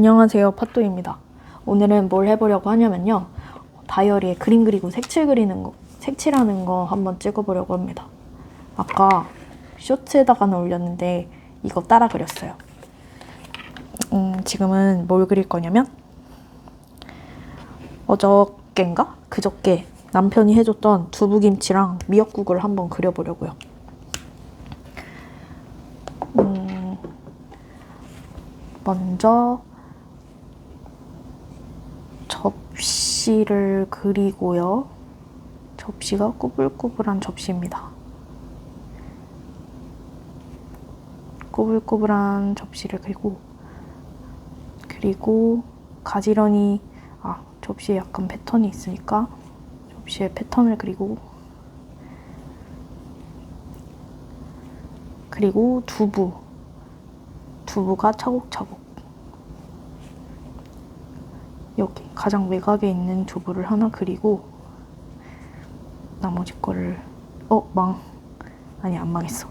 안녕하세요 팟도입니다. 오늘은 뭘 해보려고 하냐면요. 다이어리에 그림 그리고 색칠 그리는 거 색칠하는 거 한번 찍어보려고 합니다. 아까 쇼츠에다가는 올렸는데 이거 따라 그렸어요. 음, 지금은 뭘 그릴 거냐면 어저께인가? 그저께 남편이 해줬던 두부김치랑 미역국을 한번 그려보려고요. 음, 먼저 접시를 그리고요. 접시가 꾸불꾸불한 접시입니다. 꾸불꾸불한 접시를 그리고 그리고 가지런히 아 접시에 약간 패턴이 있으니까 접시에 패턴을 그리고 그리고 두부 두부가 차곡차곡 여기 가장 외곽에 있는 두부를 하나 그리고 나머지 거를 어 망. 아니 안 망했어.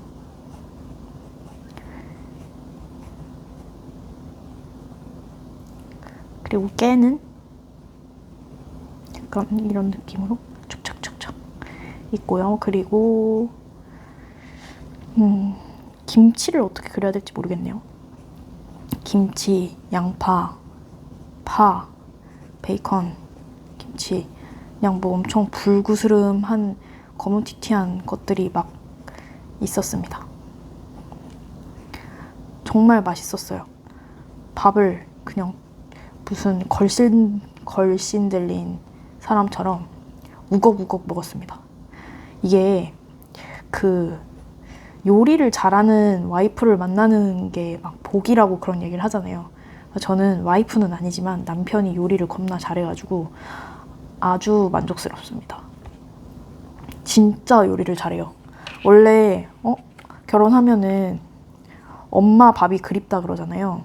그리고 깨는? 약간 이런 느낌으로 축착축착 있고요. 그리고 음 김치를 어떻게 그려야 될지 모르겠네요. 김치 양파 파 베이컨, 김치, 그냥 뭐 엄청 불구스름한 거무튀튀한 것들이 막 있었습니다. 정말 맛있었어요. 밥을 그냥 무슨 걸신 걸신 들린 사람처럼 우걱우걱 먹었습니다. 이게 그 요리를 잘하는 와이프를 만나는 게 막 복이라고 그런 얘기를 하잖아요. 저는 와이프는 아니지만 남편이 요리를 겁나 잘해가지고 아주 만족스럽습니다. 진짜 요리를 잘해요. 원래 어? 결혼하면은 엄마 밥이 그립다 그러잖아요.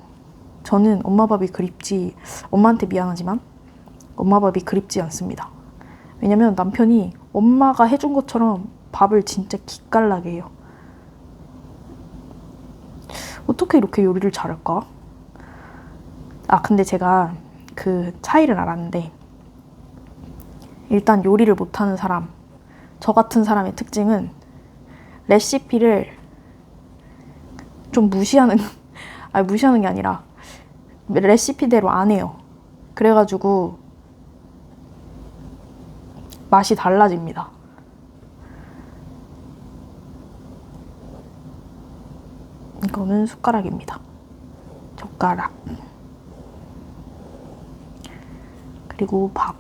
저는 엄마 밥이 그립지 엄마한테 미안하지만 엄마 밥이 그립지 않습니다. 왜냐면 남편이 엄마가 해준 것처럼 밥을 진짜 기깔나게 해요. 어떻게 이렇게 요리를 잘할까? 아, 근데 제가 그 차이를 알았는데, 일단 요리를 못하는 사람, 저 같은 사람의 특징은 레시피를 좀 무시하는, 아니, 무시하는 게 아니라, 레시피대로 안 해요. 그래가지고, 맛이 달라집니다. 이거는 숟가락입니다. 젓가락. 그리고 밥.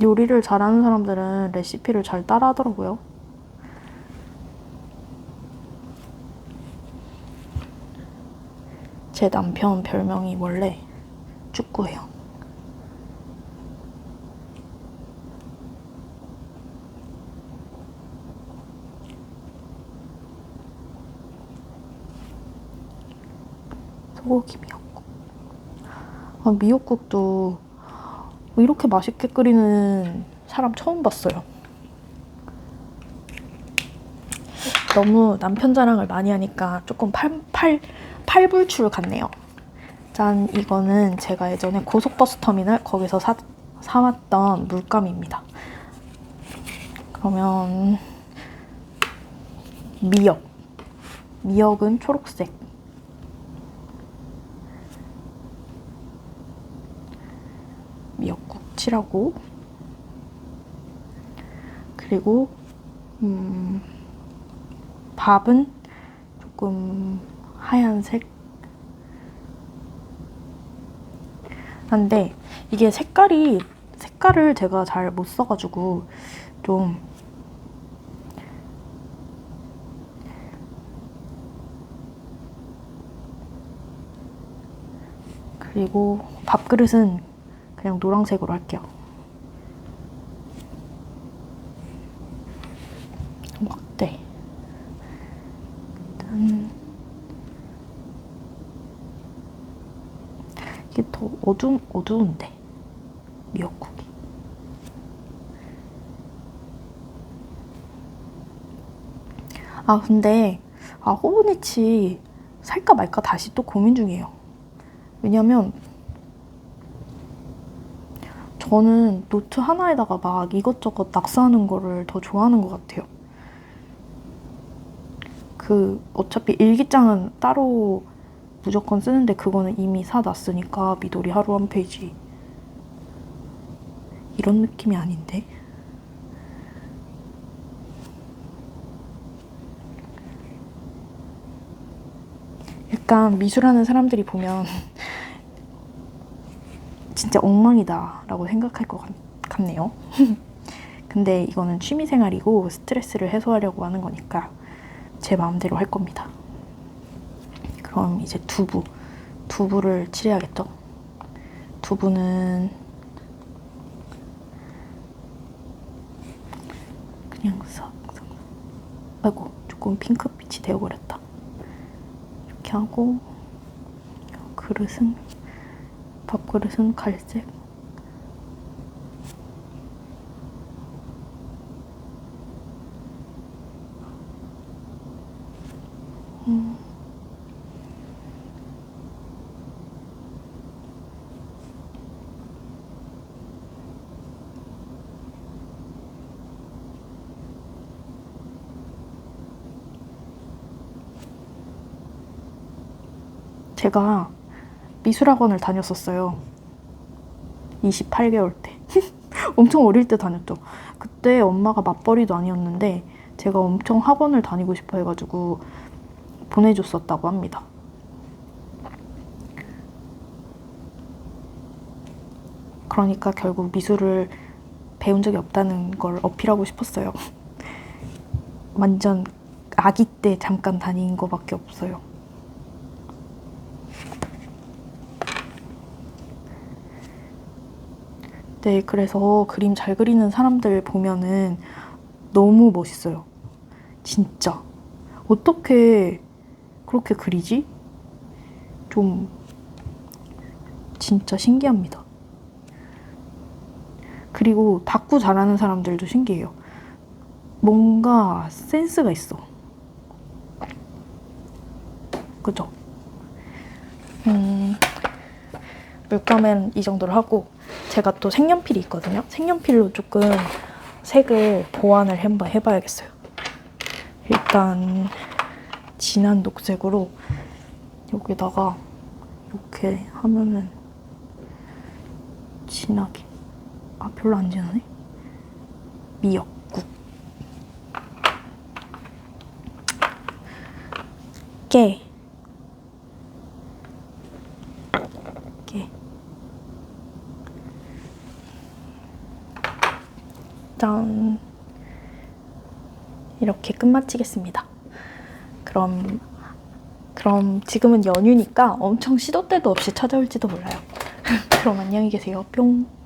요리를 잘하는 사람들은 레시피를 잘 따라 하더라고요. 제 남편 별명이 원래 축구예요. 소고기 미역국. 아, 미역국도 이렇게 맛있게 끓이는 사람 처음 봤어요. 너무 남편 자랑을 많이 하니까 조금 팔, 팔, 팔불출 같네요. 짠, 이거는 제가 예전에 고속버스 터미널 거기서 사, 사왔던 물감입니다. 그러면 미역. 미역은 초록색. 미역국 칠하고. 그리고 음, 밥은 조금 하얀색. 한데 이게 색깔이 색깔을 제가 잘 못 써가지고 좀 그리고 밥그릇은 그냥 노란색으로 할게요. 음, 확대. 일단 이게 더 어두 어두운데 미역국이. 아 근데 아 호브니치 살까 말까 다시 또 고민 중이에요. 왜냐면 저는 노트 하나에다가 막 이것저것 낙서하는 거를 더 좋아하는 것 같아요. 그 어차피 일기장은 따로 무조건 쓰는데 그거는 이미 사놨으니까 미도리 하루 한 페이지 이런 느낌이 아닌데 약간 미술하는 사람들이 보면 진짜 엉망이다 라고 생각할 것 같, 같네요. 근데 이거는 취미생활이고 스트레스를 해소하려고 하는 거니까 제 마음대로 할 겁니다. 그럼 이제 두부. 두부를 칠해야겠죠? 두부는 그냥 싹, 싹. 아이고, 조금 핑크빛이 되어버렸다. 이렇게 하고, 그릇은, 밥그릇은 갈색. 제가 미술학원을 다녔었어요. 28개월 때. 엄청 어릴 때 다녔죠. 그때 엄마가 맞벌이도 아니었는데 제가 엄청 학원을 다니고 싶어 해가지고 보내줬었다고 합니다. 그러니까 결국 미술을 배운 적이 없다는 걸 어필하고 싶었어요. 완전 아기 때 잠깐 다닌 거밖에 없어요. 네, 그래서 그림 잘 그리는 사람들 보면은 너무 멋있어요. 진짜. 어떻게 그렇게 그리지? 좀 진짜 신기합니다. 그리고 다꾸 잘하는 사람들도 신기해요. 뭔가 센스가 있어. 그죠? 음, 물감은 이 정도로 하고 제가 또 색연필이 있거든요. 색연필로 조금 색을 보완을 한번 해봐야겠어요. 일단 진한 녹색으로 여기다가 이렇게 하면은 진하게 아 별로 안 진하네 미역국 깨 깨. 짠 이렇게 끝마치겠습니다. 그럼 그럼 지금은 연휴니까 엄청 시도 때도 없이 찾아올지도 몰라요. 그럼 안녕히 계세요. 뿅.